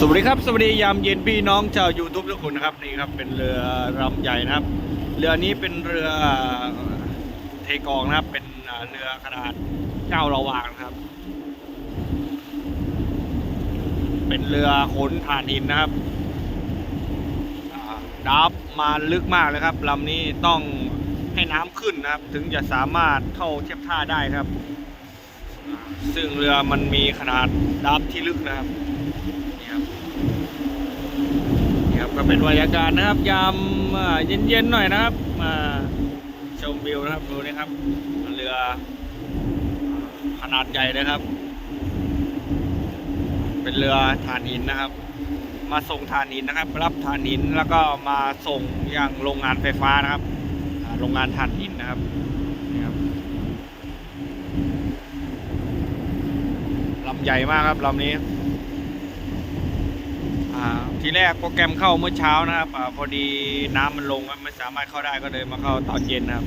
สวัสดีครับ สวัสดียามเย็นพี่น้องชาว YouTube ทุกคนนะครับนี่ครับเป็นเรือลำใหญ่นะครับ เรือนี้เป็นเรือเทกองนะครับ เป็นเรือขนาดเก้าระวางนะครับ เป็นเรือขนถ่านหินนะครับดับมาลึกมากเลยครับลำนี้ต้องให้น้ำขึ้นนะครับ ถึงจะสามารถเข้าเทียบท่าได้ครับ ซึ่งเรือมันมีขนาดดับที่ลึกนะครับนี่ครับนี่ครับก็ เป็นบรรยากาศนะครับ ยามเย็นๆหน่อยนะครับ มาชมวิวนะครับดูนี่ครับเรือขนาดใหญ่เลยครับ เป็นเรือถ่านหินนะครับ มาส่งถ่านหินนะครับ รับถ่านหินแล้วก็มาส่งยังโรงงานไฟฟ้านะครับโรงงานถ่านหินนะครับนี่ครับลำใหญ่มากครับลำนี้ ทีแรกโปรแกรมเข้าเมื่อเช้านะครับอพอดีน้ำมันลงครับไม่สามารถเข้าได้ก็เลยมาเข้าตอนเย็นนะครับ